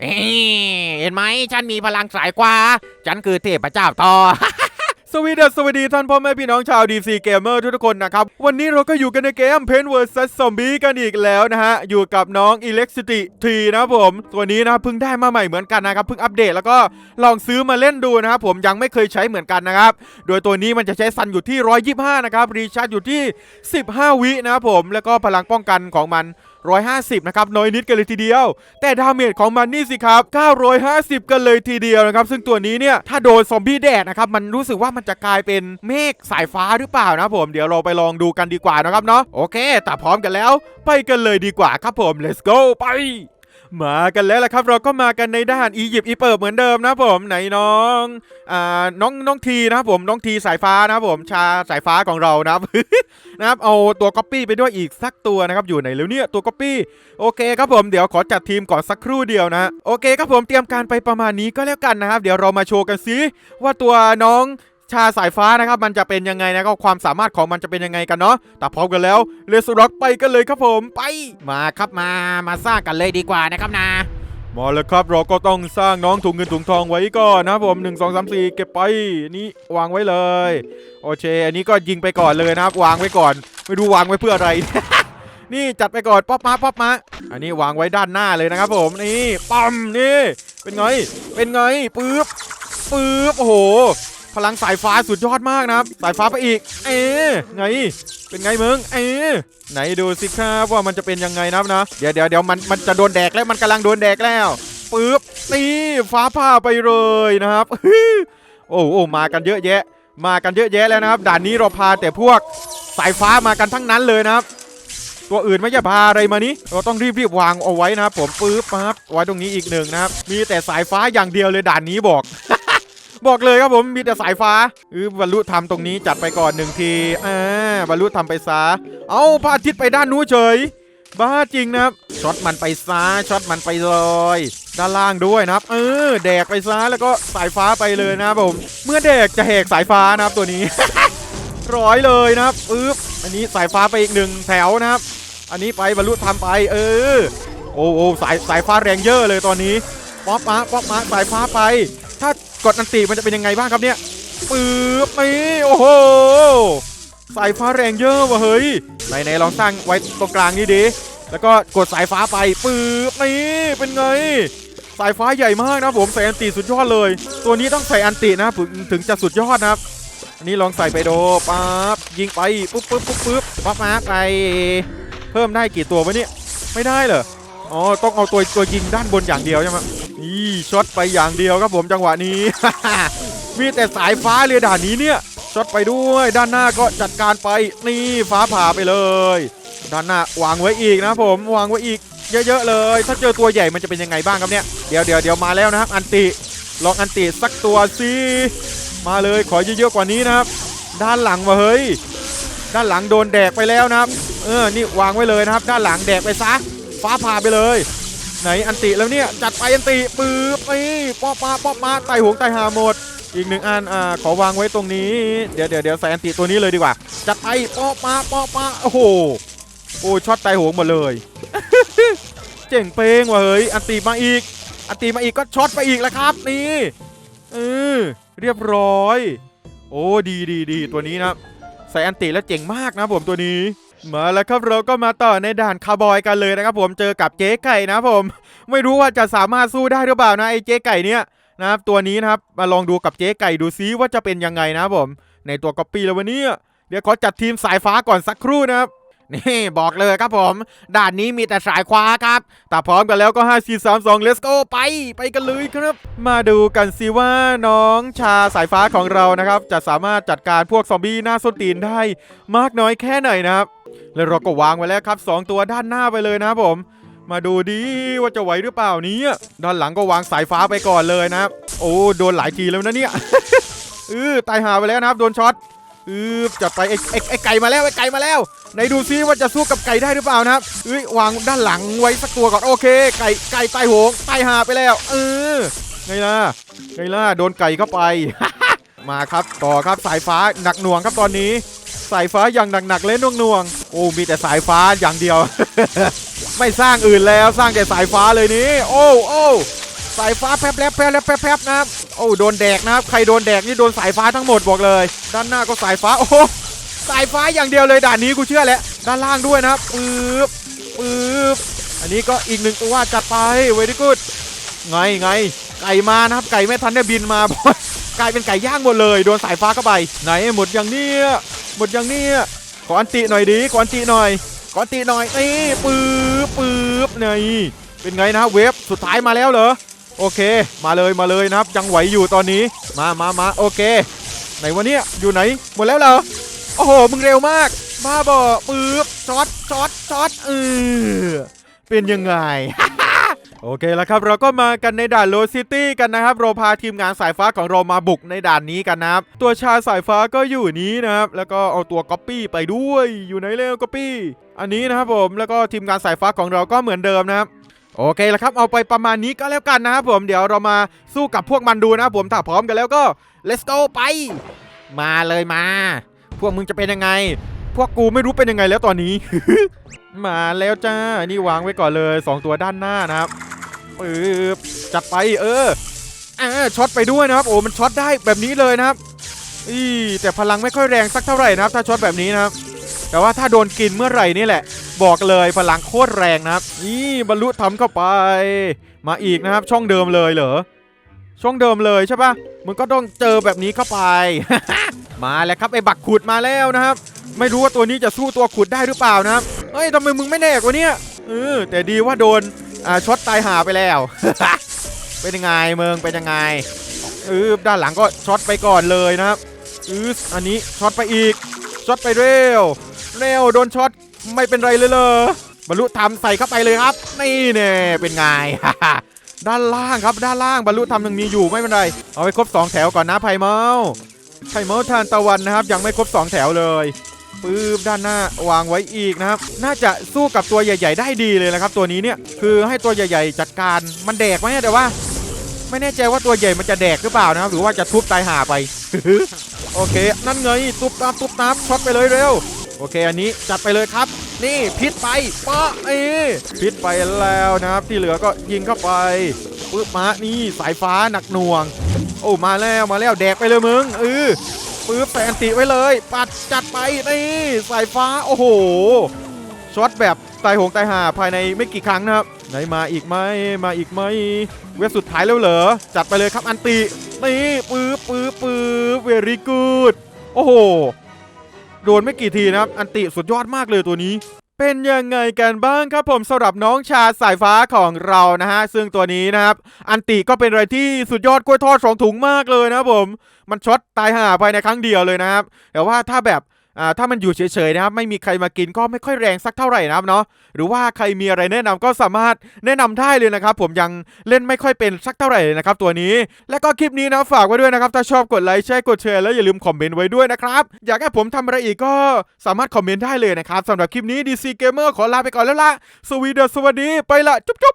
เห็นไหมฉันมีพลังสายกว่า ฉันคือเทพเจ้าต่อสวีดัสสวัสดีท่านพ่อแม่พี่น้องชาว DC Gamer ทุกๆคนนะครับ วันนี้เราก็อยู่กันในเกม Paint vs Zombie กันอีกแล้วนะฮะ อยู่กับน้อง Electricity T นะผม ตัวนี้นะเพิ่งได้มาใหม่เหมือนกันนะครับเพิ่งอัปเดตแล้วก็ลองซื้อมาเล่นดูนะครับผมยังไม่เคยใช้เหมือนกันนะครับ โดยตัวนี้มันจะใช้ซันอยู่ที่ 125 นะครับ รีชาร์จอยู่ที่ 15 วินะครับผมแล้วก็พลังป้องกันของมัน 150 นะครับ น้อยนิดกันเลยทีเดียว แต่ดาเมจของมันนี่สิครับ 950 กันเลยทีเดียวนะครับ ซึ่งตัวนี้เนี่ย ถ้าโดนซอมบี้แดดนะครับ มันรู้สึกว่ามันจะกลายเป็นเมฆสายฟ้าหรือเปล่านะผม เดี๋ยวเราไปลองดูกันดีกว่านะครับเนาะ โอเคแต่พร้อมกันแล้ว ไปกันเลยดีกว่าครับผม let's go ไป มากันแล้วละครับเราก็มากันในด้านอียิปต์อีเปิบเหมือนเดิมนะผมไหนน้องอ่าน้องน้องทีนะครับผมน้องทีสายฟ้านะครับผมชาสายฟ้าของเรานะครับ นะครับเอาตัวก๊อปปี้ไปด้วยอีกสักตัวนะครับอยู่ไหนแล้วเนี่ยตัวก๊อปปี้โอเคครับผมเดี๋ยวขอจัดทีมก่อนสักครู่เดียวนะโอเคครับผมเตรียมการไปประมาณนี้ก็แล้วกันนะครับ เดี๋ยวเรามาโชว์กันซิว่าตัวน้อง ชาสายฟ้านะครับมันจะเป็นยังไงนะก็ความสามารถของมันจะเป็นยังไงกันเนาะแต่พร้อมกันแล้วเลสร็อกไปกันเลยครับผมไปมาครับมามาสร้างกันเลยดีกว่านะครับนะมาแล้วครับเราก็ต้องสร้างน้องถุงเงินถุงทองไว้ก่อนนะผม1 2 3 4 เก็บไปนี่วางไว้เลย โอเค อันนี้ก็ยิงไปก่อนเลยนะครับวางไว้ก่อน ไม่รู้วางไว้เพื่ออะไร นี่จัดไปก่อนป๊อปมาป๊อปมา อันนี้วางไว้ด้านหน้าเลยนะครับผมนี่ปั๊มนี่เป็นไงเป็นไงปึ๊บปึ๊บโอ้โห พลังสายฟ้าสุดยอดมากนะครับ สายฟ้าไปอีก เอ๊ไง เป็นไงมึง เอ๊ไหนดูสิครับว่ามันจะเป็นยังไงนะครับนะ เดี๋ยวเดี๋ยวเดี๋ยวมันมันจะโดนแดกแล้วมันกำลังโดนแดกแล้วปึ๊บนี่ฟ้าผ่าไปเลยนะครับโอ้โอ้มากันเยอะแยะ มากันเยอะแยะแล้วนะครับ ด่านนี้เราพาแต่พวกสายฟ้ามากันทั้งนั้นเลยนะครับตัวอื่นไม่จะพาอะไรมานี้เราต้องรีบรีบวางเอาไว้นะครับผมปึ๊บปั๊บไว้ตรงนี้อีกหนึ่งนะครับ มีแต่สายฟ้าอย่างเดียวเลยด่านนี้บอก บอกเลยครับผมมีแต่สายฟ้าเออบรรลุธรรมตรงนี้จัดไปก่อนหนึ่งทีอ่าบรรลุธรรมไปซะเอาพระอาทิตย์ไปด้านนู้นเฉย บ้าจริงนะครับช็อตมันไปซะช็อตมันไปเลยด้านล่างด้วยนะครับ เออ แดกไปซะแล้วก็สายฟ้าไปเลยนะครับผม เมื่อแดกจะแหกสายฟ้านะครับตัวนี้ ร้อยเลยนะครับปึ๊บอันนี้สายฟ้าไปอีกหนึ่งแถวนะครับ อันนี้ไปบรรลุธรรมไป เออโอ้โอ้สายสายฟ้าแรงเยอะเลยตอนนี้ป๊อปมาป๊อปมาสายฟ้าไป ถ้า กดอันติมันจะเป็นยังไงบ้างครับเนี่ยปึ๊บนี่โอ้โหสายฟ้าแรงเยอะว่ะเฮ้ยไหนไหนลองสร้างไว้ตรงกลางนี่ดิแล้วก็กดสายฟ้าไปปึ๊บนี่เป็นไง สายฟ้าใหญ่มากนะผมใส่อันติสุดยอดเลย ตัวนี้ต้องใส่อันตินะถึงถึงจะสุดยอดนะครับอันนี้ลองใส่ไปโดปั๊บยิงไปปุ๊บปุ๊บปุ๊บปุ๊บปั๊บมาไปเพิ่มได้กี่ตัววะเนี่ยไม่ได้เหรออ๋อต้องเอาตัวตัวยิงด้านบนอย่างเดียวใช่ไหม นี่ช็อตไปอย่างเดียวครับผมจังหวะนี้ มีแต่สายฟ้าเลยด่านนี้เนี่ยช็อตไปด้วยด้านหน้าก็จัดการไปนี่ฟ้าผ่าไปเลย ด้านหน้าวางไว้อีกนะผมวางไว้อีกเยอะๆเลย ถ้าเจอตัวใหญ่มันจะเป็นยังไงบ้างครับเนี่ยเดี๋ยวเดี๋ยวเดี๋ยวมาแล้วนะครับ อันติลองอันติสักตัวสิมาเลยขอเยอะๆกว่านี้นะครับ ด้านหลังวะเฮ้ยด้านหลังโดนแดกไปแล้วนะครับ เออนี่วางไว้เลยนะครับ ด้านหลังแดกไปซะฟ้าผ่าไปเลย ไหนอันติแล้วเนี่ย จัดไปอันติปื๊บนี่ป๊อปมาป๊อปมาไตหงไตหาหมด อีกหนึ่งอันอ่าขอวางไว้ตรงนี้ เดี๋ยวเดี๋ยวเดี๋ยวใส่อันติตัวนี้เลยดีกว่า จัดไปป๊อปมาป๊อปมาโอ้โหโอ้ช็อตไตหงหมดเลย เจ๋งเป้งว่ะเฮ้ยอันติมาอีก อันติมาอีกก็ช็อตไปอีกแล้วครับนี่เออเรียบร้อย โอ้ดีดีดีตัวนี้นะใส่อันติแล้วเจ๋งมากนะผมตัวนี้ มาแล้วครับเราก็มาต่อในด่านคาร์บอยกันเลยนะครับผมเจอกับเจ๊ไก่นะผม ไม่รู้ว่าจะสามารถสู้ได้หรือเปล่านะไอ้เจ๊ไก่เนี่ยนะครับตัวนี้นะครับมาลองดูกับเจ๊ไก่ดูซิว่าจะเป็นยังไงนะผม ในตัวก๊อปปี้แล้ววันนี้เดี๋ยวขอจัดทีมสายฟ้าก่อนสักครู่นะครับ นี่บอกเลยครับผม ด่านนี้มีแต่สายขวาครับ แต่พร้อมกันแล้วก็ 5 4 3 2 let's go ไป ไปกันเลยครับ มาดูกันสิว่าน้องชาสายฟ้าของเรานะครับ จะสามารถจัดการพวกซอมบี้หน้าส้นตีนได้มากน้อยแค่ไหนนะครับ แล้วเราก็วางไว้แล้วครับ 2 ตัวด้านหน้าไปเลยนะครับผม มาดูดีว่าจะไหวหรือเปล่านี้ด้านหลังก็วางสายฟ้าไปก่อนเลยนะครับ โอ้โดนหลายทีแล้วนะเนี่ยเออตายหาไปแล้วนะครับ โดนช็อต อือจัดไปไอ้ไอ้ไก่มาแล้วไอ้ไก่มาแล้วไหนดูซิว่าจะสู้กับไก่ได้หรือเปล่านะครับเอ้ยวางด้านหลังไว้สักตัวก่อนโอเค ไก่ไก่ตายโหงตายหาไปแล้วเออไงล่ะไงล่ะโดนไก่เข้าไป มาครับต่อครับสายฟ้าหนักหน่วงครับตอนนี้ สายฟ้าอย่างหนักๆเล่นน่วงๆโอ้มีแต่สายฟ้าอย่างเดียว ไม่สร้างอื่นแล้วสร้างแต่สายฟ้าเลยนี่โอ้โอ้ สายฟ้าแป๊บแป๊บแป๊บแป๊บแป๊บนะครับโอ้โดนแดกนะครับ ใครโดนแดกนี่โดนสายฟ้าทั้งหมดบอกเลย ด้านหน้าก็สายฟ้าโอ้สายฟ้าอย่างเดียวเลยด่านนี้กูเชื่อแล้วด้านล่างด้วยนะครับปึ๊บปึ๊บอันนี้ก็อีกหนึ่งตัวจัดไปเวดี้กูดไงไงไก่มานะครับไก่ไม่ทันได้บินมา กลายเป็นไก่ย่างหมดเลย โดนสายฟ้าเข้าไป ไหนหมดอย่างเนี้ยหมดอย่างเนี้ยขออันติหน่อยดีขออันติหน่อยขออันติหน่อยนี่ปึ๊บปึ๊บนี่เป็นไงนะเวฟสุดท้ายมาแล้วเหรอ โอเค มาเลยมาเลยนะครับ ยังไหวอยู่ตอนนี้มามามาโอเค ไหนวะเนี่ยอยู่ไหน หมดแล้วเหรอโอ้โหมึงเร็วมากบ้าบอปึ๊บช็อตช็อตช็อตเออเป็นยังไงโอเคแล้วครับเราก็มากันในด่านโลซิตี้กันนะครับเราพาทีมงานสายฟ้าของเรามาบุกในด่านนี้กันนะครับ ตัวชาสายฟ้าก็อยู่นี้นะครับ แล้วก็เอาตัวก๊อปปี้ไปด้วยอยู่ไหนเร็วก๊อปปี้อันนี้นะครับผมแล้วก็ทีมงานสายฟ้าของเราก็เหมือนเดิมนะครับ โอเคแล้วครับเอาไปประมาณนี้ก็แล้วกันนะครับผมเดี๋ยวเรามาสู้กับพวกมันดูนะครับผมถ้าพร้อมกันแล้วก็ let's go ไป มาเลยมา พวกมึงจะเป็นยังไง พวกกูไม่รู้เป็นยังไงแล้วตอนนี้ มาแล้วจ้านี่วางไว้ก่อนเลย 2 ตัวด้านหน้านะครับปึ๊บจัดไปเอออ่าช็อตไปด้วยนะครับ โอ้มันช็อตได้แบบนี้เลยนะครับอีแต่พลังไม่ค่อยแรงสักเท่าไหร่นะครับ ถ้าช็อตแบบนี้นะครับ แต่ว่าถ้าโดนกินเมื่อไหร่นี่แหละ บอกเลยพลังโคตรแรงนะครับ นี่บรรลุทำเข้าไป มาอีกนะครับ ช่องเดิมเลยเหรอ ช่องเดิมเลยใช่ปะมึงก็ต้องเจอแบบนี้เข้าไป มาแล้วครับไอ้บักขุดมาแล้วนะครับ ไม่รู้ว่าตัวนี้จะสู้ตัวขุดได้หรือเปล่านะครับ เฮ้ยทำไมมึงไม่แนกว่านี้เออแต่ดีว่าโดนอ่าช็อตตายหาไปแล้ว เป็นยังไงเมืองเป็นยังไงเออด้านหลังก็ช็อตไปก่อนเลยนะครับเอออันนี้ช็อตไปอีกช็อตไปเร็วเร็วโดนช็อต ไม่เป็นไรเลยเลยบรรลุธรรมใส่เข้าไปเลยครับ นี่แน่เป็นไง ด้านล่างครับด้านล่างบรรลุธรรมยังมีอยู่ไม่เป็นไร เอาไปครบ 2 แถวก่อนนะไผ่เมาไผ่เมาทานตะวันนะครับ ยังไม่ครบ 2 แถวเลยปื๊บด้านหน้าวางไว้อีกนะครับ น่าจะสู้กับตัวใหญ่ ๆ ได้ดีเลยนะครับ ตัวนี้เนี่ยคือให้ตัวใหญ่ ๆ จัดการมันแดกไหมแต่ว่า ไม่แน่ใจว่าตัวใหญ่มันจะแดกหรือเปล่านะครับหรือว่าจะทุบตายหาไป โอเค นั่นไง ตุบตามตุบตามช็อตไปเลยเร็ว โอเค อันนี้จัดไปเลยครับ นี่พิษไปปะเอ้พิษไปแล้วนะครับ ที่เหลือก็ยิงเข้าไปปึ๊บมานี่สายฟ้าหนักหน่วง โอ้มาแล้วมาแล้วแดกไปเลยมึงเออปึ๊บใส่อันติไว้เลย ปัดจัดไปนี่สายฟ้าโอ้โหช็อตแบบตายหงตายหาภายในไม่กี่ครั้งนะครับไหนมาอีกไหมมาอีกไหมเว็บสุดท้ายแล้วเหรอจัดไปเลยครับอันตินี่ปึ๊บปึ๊บปึ๊บเวรี่กูดโอ้โห โดนไม่กี่ทีนะครับ อันติสุดยอดมากเลยตัวนี้ เป็นยังไงกันบ้างครับผมสำหรับน้องชาสายฟ้าของเรานะฮะ ซึ่งตัวนี้นะครับ อันติก็เป็นอะไรที่สุดยอดกล้วยทอดสองถุงมากเลยนะผม มันช็อตตายห่าไปในครั้งเดียวเลยนะครับ แต่ว่าถ้าแบบ อ่าถ้ามันอยู่เฉยๆนะครับไม่มีใครมากินก็ไม่ค่อยแรงสักเท่าไหร่นะครับเนาะหรือว่าใครมีอะไรแนะนำก็สามารถแนะนำได้เลยนะครับผมยังเล่นไม่ค่อยเป็นสักเท่าไหร่เลยนะครับตัวนี้ และก็คลิปนี้นะฝากไว้ด้วยนะครับถ้าชอบกดไลค์แชร์กดแชร์แล้วอย่าลืมคอมเมนต์ไว้ด้วยนะครับอยากให้ผมทำอะไรอีกก็สามารถคอมเมนต์ได้เลยนะครับสำหรับคลิปนี้ DC Gamer ขอลาไปก่อนแล้วละสวีเดนสวัสดีไปละจุ๊บ